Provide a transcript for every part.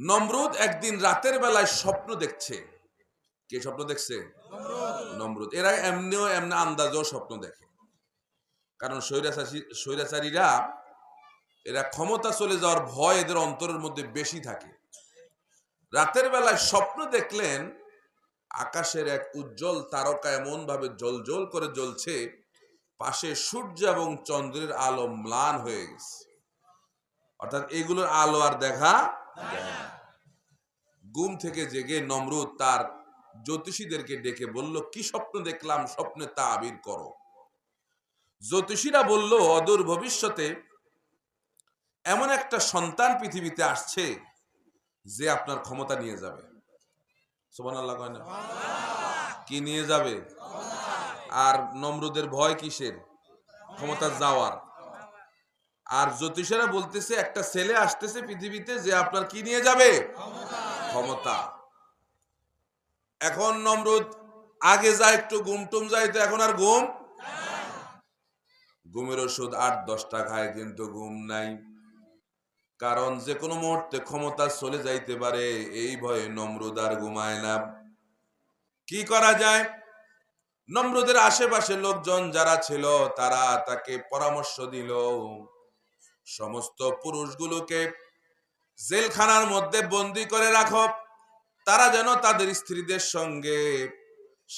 নমরুদ একদিন রাতের বেলায় স্বপ্ন দেখছে। কে স্বপ্ন দেখছে? নমরুদ। এরা এমনিও এমনি আন্দাজও স্বপ্ন দেখে। কারণ স্বৈরাচারী, স্বৈরাচারীরা, এরা ক্ষমতা চলে যাওয়ার ভয় এদের অন্তরের মধ্যে বেশি থাকে। রাতের বেলায় স্বপ্ন দেখলেন, আকাশের এক উজ্জ্বল তারকা এমন ভাবে জল করে জ্বলছে, পাশে সূর্য এবং চন্দ্রের আলো ম্লান হয়ে গেছে। অর্থাৎ এগুলোর আলো আর দেখা ঘুম থেকে জেগে নমরুদ তার জ্যোতিষীদেরকে ডেকে বলল কি স্বপ্ন দেখলাম? স্বপ্নে তা আবির করো। জ্যোতিষীরা বলল অদূর ভবিষ্যতে এমন একটা সন্তান পৃথিবীতে আসছে যে আপনার ক্ষমতা নিয়ে যাবে। সোমান আল্লাহ কয় না? কি নিয়ে যাবে? আর নমরুদের ভয় কিসের? ক্ষমতা যাওয়ার। আর জ্যোতিষেরা বলতেছে, একটা ছেলে আসতেছে পৃথিবীতে যে আপনার কি নিয়ে যাবে? ক্ষমতা। এখন নমরুদ, আগে যায় একটু ঘুম টুম যাইতো এখন আর ঘুম? ঘুমের ওষুধ আট, দশটা খায়, কিন্তু ঘুম নাই। কারণ যে কোনো মুহূর্তে ক্ষমতা চলে যাইতে পারে, এই ভয়ে নমরুদ আর ঘুমায় না। কি করা যায়? নমরুদের আশেপাশে লোকজন যারা ছিল, তারা তাকে পরামর্শ দিল। সমস্ত পুরুষগুলোকে জেলখানার মধ্যে বন্দি করে রাখো। তারা যেন তাদের স্ত্রীদের সঙ্গে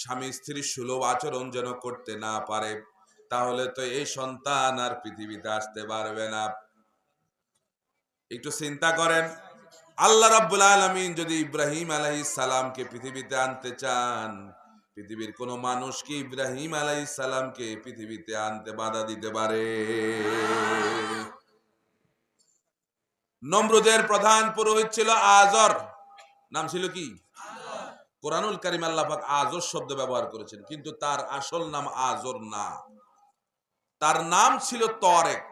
স্বামী স্ত্রীর সুলভ আচরণ যেন করতে না পারে। তাহলে তো এই সন্তান আর পৃথিবীতে আসতে পারবে না। একটু চিন্তা করেন, আল্লাহ রাব্বুল আলামিন যদি ইব্রাহিম আলাইহিস সালামকে পৃথিবীতে আনতে চান, পৃথিবীর কোন মানুষ কি ইব্রাহিম আলাইহিস সালামকে পৃথিবীতে আনতে বাধা দিতে পারে? নমরুদের প্রধান পুরোহিত ছিল আজর। নাম ছিল কি? কোরআনুল কারিম আল্লাহাক আজর শব্দ ব্যবহার করেছেন, কিন্তু তার আসল নাম আজর না। তার নাম ছিল তরেক।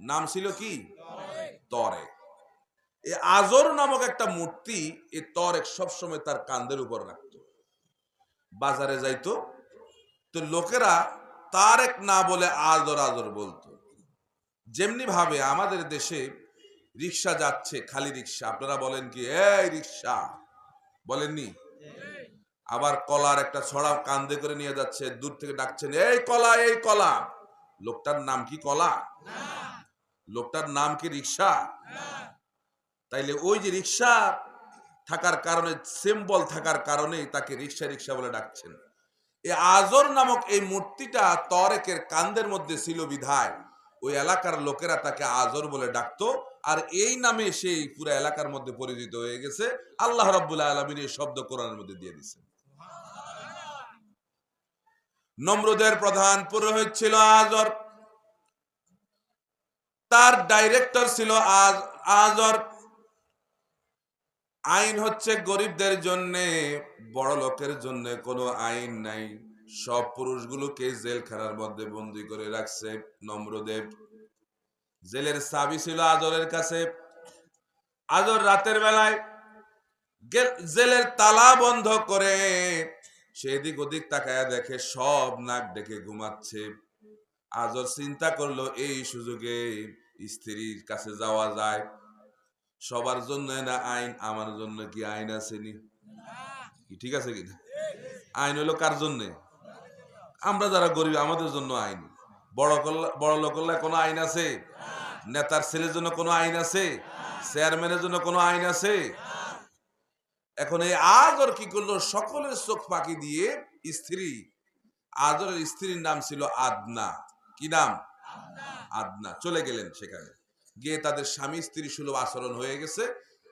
নাম ছিল কি? তরেক। এই আজর নামক একটা মূর্তি এই তরেক সবসময় তার কান্দের উপর রাখতো। বাজারে যাইতো, তো লোকেরা তারেক না বলে আজর আজর বলতো। যেমনি ভাবে আমাদের দেশে রিক্সা যাচ্ছে, খালি রিক্সা। আপনারা বলেন কি, এই রিক্সা। বলেননি? আবার কলার একটা ছড়া কান্দে করে নিয়ে যাচ্ছে, দূর থেকে ডাকছেন, এই কলা এই কলা। লোকটার নাম কি কলা? লোকটার নাম কি রিক্সা? তাইলে ওই যে রিক্সা থাকার কারণে, সিম্বল থাকার কারণে তাকে রিক্সা রিক্সা বলে ডাকছেন। এই আজর নামক এই মূর্তিটা তরেকের কান্দের মধ্যে ছিল বিধায়। ওই এলাকার লোকেরা তাকে আজর বলে ডাকতো। আর এই নামে সেই পুরো এলাকার মধ্যে পরিচিত হয়ে গেছে। আল্লাহ রাব্বুল আলমিন এই শব্দ কোরআনের মধ্যে দিয়ে দিচ্ছেন নমরুদের প্রধান পুরোহিত ছিল আজর। তার ডাইরেক্টর ছিল আজ আজর। আইন হচ্ছে গরিবদের জন্য বড় লোকের জন্য কোনো আইন নাই। সব পুরুষগুলোকে জেলখানার মধ্যে বন্দি করে রাখছে নম্রদেব জেলের চাবি ছিল আজরের কাছে। আজর রাতের বেলায় জেলের তালা বন্ধ করে সেদিক ওদিক তাকায় দেখে সব নাক ডেকে ঘুমাচ্ছে। আজর চিন্তা করল, এই সুযোগে স্ত্রীর কাছে যাওয়া যায়। সবার জন্য না আইন, আমার জন্য কি আইন আসেনি কি ঠিক আছে কিনা? আইন হলো কার জন্য? আমরা যারা গরিব, আমাদের জন্য আইন। বড় বড় লোক করলে কোনো আইন আছে? নেতার ছেলের জন্য কোনো আইন আছে? চেয়ারম্যানের জন্য কোনো আইন আছে? এখন এই আজর কি করল? সকলের চোখ ফাঁকি দিয়ে স্ত্রী, আজরের স্ত্রীর নাম ছিল আদনা। কি নাম? আদনা। চলে গেলেন সেখানে। গিয়ে তাদের স্বামী স্ত্রী সুলভ আচরণ হয়ে গেছে।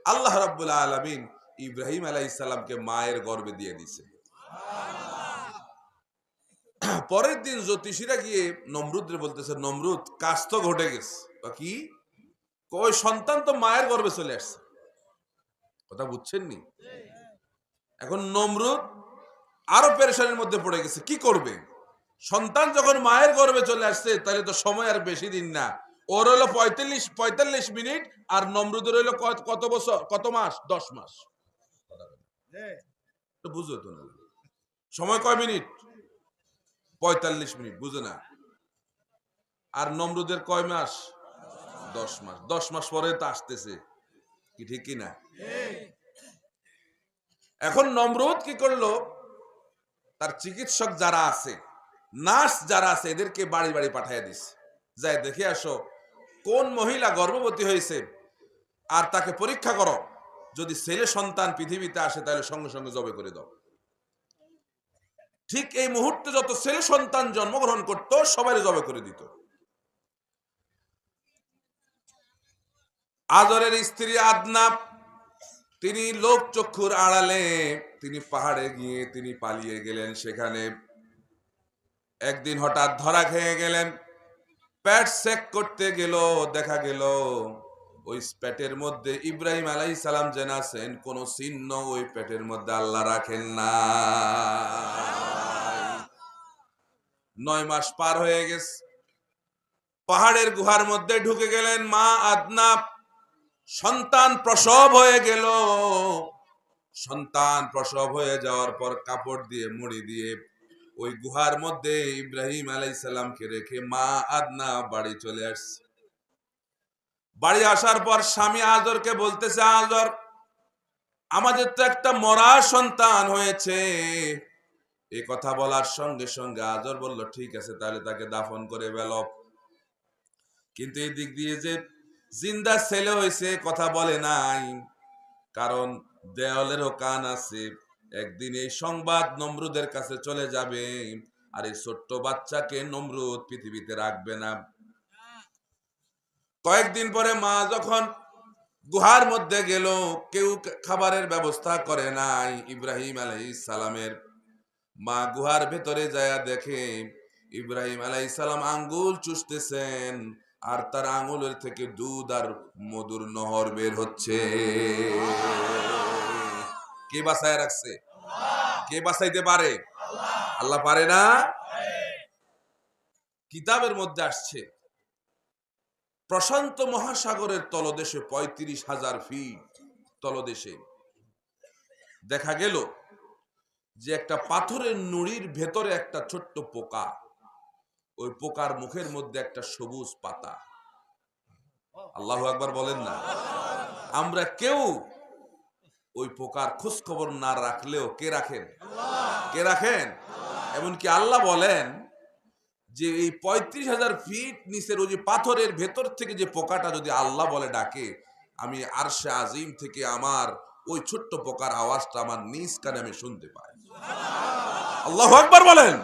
আল্লাহ রাব্বুল আলামিন ইব্রাহিম আলাইহিস সালামকে মায়ের গর্বে দিয়ে দিছে পরের দিন জ্যোতিষীরা গিয়ে নমরুদরে বলতেছে, নমরুদ, কাজ তো ঘটে গেছে। কি? ওই সন্তান তো মায়ের গর্ভে চলে আসছে। কথা বুঝছেন নি এখন নমরুদ আরও পেরেশানির মধ্যে পড়ে গেছে, কি করবে? সন্তান যখন মায়ের গর্ভে চলে আসছে, তাহলে তো সময় আর বেশি দিন না। ওর হলো পঁয়তাল্লিশ পঁয়তাল্লিশ মিনিট, আর নমরুদের হইল কত- বছর? কত মাস? দশ মাস। বুঝো তো না। সময় কয় মিনিট? পঁয়তাল্লিশ মিনিট, বুঝে না। আর নমরুদের কয় মাস? দশ মাস। দশ মাস পরে তো আসতেছে। কি ঠিক কিনা এখন নমরুদ কি করল? তার চিকিৎসক যারা আছে, নার্স যারা আছে, এদেরকে বাড়ি বাড়ি পাঠিয়ে দিছে। যাই দেখে আসো, কোন মহিলা গর্ভবতী হয়েছে আর তাকে পরীক্ষা করো, যদি ছেলে সন্তান পৃথিবীতে আসে, তাহলে সঙ্গে সঙ্গে জবে করে দাও। ঠিক এই মুহূর্তে যত ছেলে সন্তান জন্মগ্রহণ করতো সবাই জবে করে দিত। আদরের স্ত্রী আদনা তিনি লোক চক্ষুর আড়ালে তিনি পাহাড়ে গিয়ে তিনি পালিয়ে গেলেন সেখানে। একদিন হঠাৎ ধরা খেয়ে গেলেন। প্যাট চেক করতে গেল, দেখা গেল ওই প্যাটের মধ্যে ইব্রাহিম আলাই সালাম যেন আছেন, কোন চিহ্ন ওই প্যাটের মধ্যে আল্লাহ রাখেন না। নয় মাস পার হয়ে গেছে। পাহাড়ের গুহার মধ্যে ঢুকে গেলেন মা আদনা সন্তান প্রসব হয়ে গেল। সন্তান প্রসব হয়ে যাওয়ার পর কাপড় দিয়ে, মুড়ি দিয়ে ওই গুহার মধ্যে ইব্রাহিম আলাইসাল্লামকে রেখে মা আদনা বাড়ি চলে আসছে। বাড়ি আসার পর স্বামী আজরকে বলতেছে, আজর, আমাদের তো একটা মরা সন্তান হয়েছে। এই কথা বলার সঙ্গে সঙ্গে আজর বলল, ঠিক আছে, তাহলে তাকে দাফন করে বেল কিন্তু এই দিক দিয়ে যে জিন্দা ছেলে হয়েছে কথা বলে নাই। কারণ দেওয়ালেরও কান আছে, একদিন এই সংবাদ নমরুদের কাছে চলে যাবে। আর এই ছোট্ট বাচ্চাকে নমরুদ পৃথিবীতে রাখবে না। কয়েকদিন পরে মা যখন গুহার মধ্যে গেল, কেউ খাবারের ব্যবস্থা করে নাই ইব্রাহিম আলাই সালামের। মা গুহার ভেতরে যায় দেখে, ইব্রাহিম আলাই সালাম আঙ্গুল চুষতেছেন। আর তার আঙুলের থেকে দুধ আর মধুর নহর বের হচ্ছে। কে বাসায় রাখছে? কে বাসাইতে পারে? আল্লাহ পারে না? কিতাবের মধ্যে আসছে, প্রশান্ত মহাসাগরের তলদেশে পঁয়ত্রিশ হাজার ফিট তলদেশে। দেখা গেল যে একটা পাথরের নুড়ির ভেতরে একটা ছোট্ট পোকা ওই পোকার মুখের মধ্যে একটা সবুজ পাতা। আল্লাহ একবার বলেন না। আমরা কেউ ওই পোকার খোঁজ খবর না রাখলেও কে রাখেন? কে রাখেন? এমনকি আল্লাহ বলেন যে এই পঁয়ত্রিশ হাজার ফিট নিচের ওই যে পাথরের ভেতর থেকে যে পোকাটা যদি আল্লাহ বলে ডাকে, আমি আরশে আজিম থেকে আমার ওই ছোট্ট পোকার আওয়াজটা আমার নিজ কানে আমি শুনতে পাই। আল্লাহ একবার বলেন।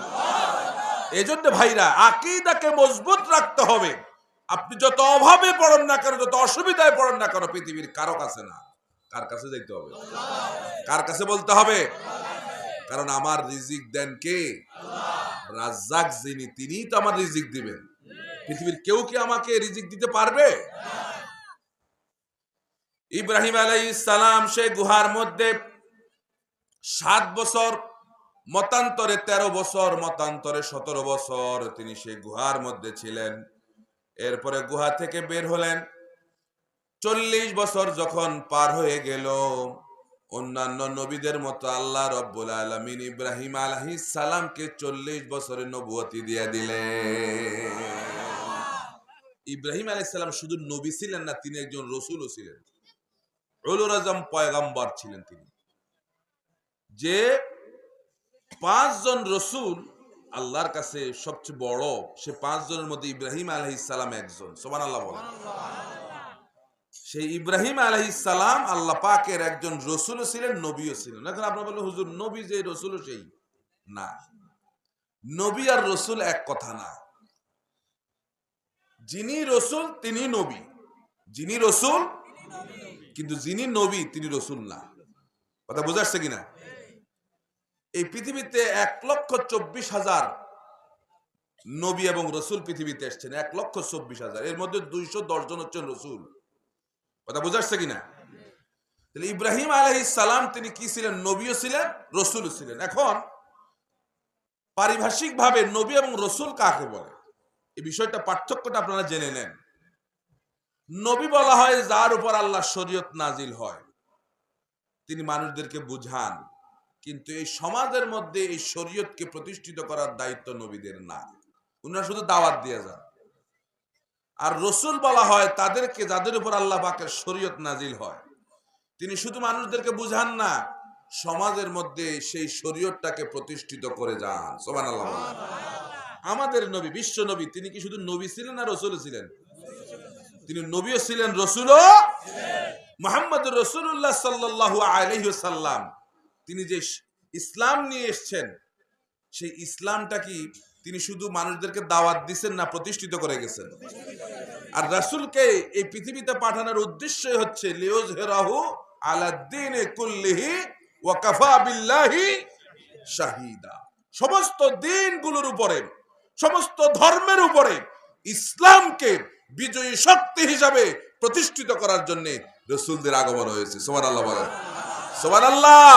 এই জন্য ভাইরা, আকিদাকে মজবুত রাখতে হবে। আপনি যত অভাবে পড়েন না কেন, যত অসুবিধায় পড়েন না কেন, পৃথিবীর কারও কাছে না। কার কাছে যাইতে হবে? কার কাছে বলতে হবে? কারণ আমার রিজিক দেন কে? রাজ্জাক যিনি, তিনিই তো আমার রিজিক দিবেন। পৃথিবীর কেউ কি আমাকে রিজিক দিতে পারবে? ইব্রাহিম আলাইহিস সালাম সে গুহার মধ্যে সাত বছর মতান্তরে ১৩ বছর, মতান্তরে সতেরো বছর তিনি সেই গুহার মধ্যে ছিলেন। এরপরে গুহা থেকে বের হলেন। চল্লিশ বছর যখন পার হয়ে গেল, অন্যান্য নবীদের মতো আল্লাহ রব্বুল আলমিন ইব্রাহিম আলহি সালামকে চল্লিশ বছরের নবুয়তি দিয়ে দিলেন। ইব্রাহিম আলাইসাল্লাম শুধু নবী ছিলেন না, তিনি একজন রসুলও ছিলেন। রুলুর আজম পয়গাম্বার ছিলেন তিনি। যে পাঁচজন রসুল আল্লাহর কাছে সবচেয়ে বড়, সে পাঁচজনের মধ্যে ইব্রাহিম আলহিস সালাম একজন। সোমান আল্লাহ বলেন। সেই ইব্রাহিম আলহিস সালাম আল্লাহ পাকের একজন রসুলও ছিলেন, নবীও ছিলেন। এখন আপনার বললেন হুজুর, নবী যে রসুল সেই? না। নবী আর রসুল এক কথা না। যিনি রসুল, তিনি নবী। যিনি রসুল, কিন্তু যিনি নবী, তিনি রসুল না। কথা বোঝাচ্ছে কিনা? এই পৃথিবীতে এক লক্ষ চব্বিশ হাজার নবী এবং রসুল পৃথিবীতে এসছেন। এক লক্ষ চব্বিশ হাজার। এর মধ্যে দুইশো দশ জন হচ্ছেন রসুল। কথা বোঝাচ্ছে কিনা? তাহলে ইব্রাহিম আলহ সালাম, তিনি কি ছিলেন? নবীও ছিলেন, রসুলও ছিলেন। এখন পারিভাষিক ভাবে নবী এবং রসুল কাকে বলে? এই বিষয়টা পার্থক্যটা আপনারা জেনে নেন। নবী বলা হয়, যার উপর আল্লাহ শরীয়ত নাজিল হয়। তিনি মানুষদেরকে বুঝান। কিন্তু এই সমাজের মধ্যে এই শরীয়তকে প্রতিষ্ঠিত করার দায়িত্ব নবীদের না। উনারা শুধু দাওয়াত দিয়ে যান। আর রসুল বলা হয় তাদেরকে যাদের উপর আল্লাহ পাকের শরীয়ত নাজিল হয়, তিনি শুধু মানুষদেরকে বুঝান না, সমাজের মধ্যে সেই শরীয়তটাকে প্রতিষ্ঠিত করে যান। সোমান আমাদের নবী, বিশ্ব নবী, তিনি কি শুধু নবী ছিলেন না রসুল ছিলেন? তিনি নবীও ছিলেন, রসুলও মোহাম্মদ রসুল্লাহ সাল্লাহ আলহিসাল্লাম তিনি যে ইসলাম নিয়ে এসছেন, সেই ইসলামটা কি তিনি শুধু মানুষদেরকে দাওয়াত দিচ্ছেন না প্রতিষ্ঠিত করে গেছেন? আর রাসূলকে এই পৃথিবীতে পাঠানোর উদ্দেশ্যই হচ্ছে লিওজ হেরাহু আলাদ্দিন কুল্লিহি ওয়া কাফা বিল্লাহি শাহিদা। সমস্ত দিনগুলোর উপরে, সমস্ত ধর্মের উপরে ইসলামকে বিজয়ী শক্তি হিসাবে প্রতিষ্ঠিত করার জন্য রসুলদের আগমন হয়েছে। সোমান আল্লাহ বলেন। সোমান আল্লাহ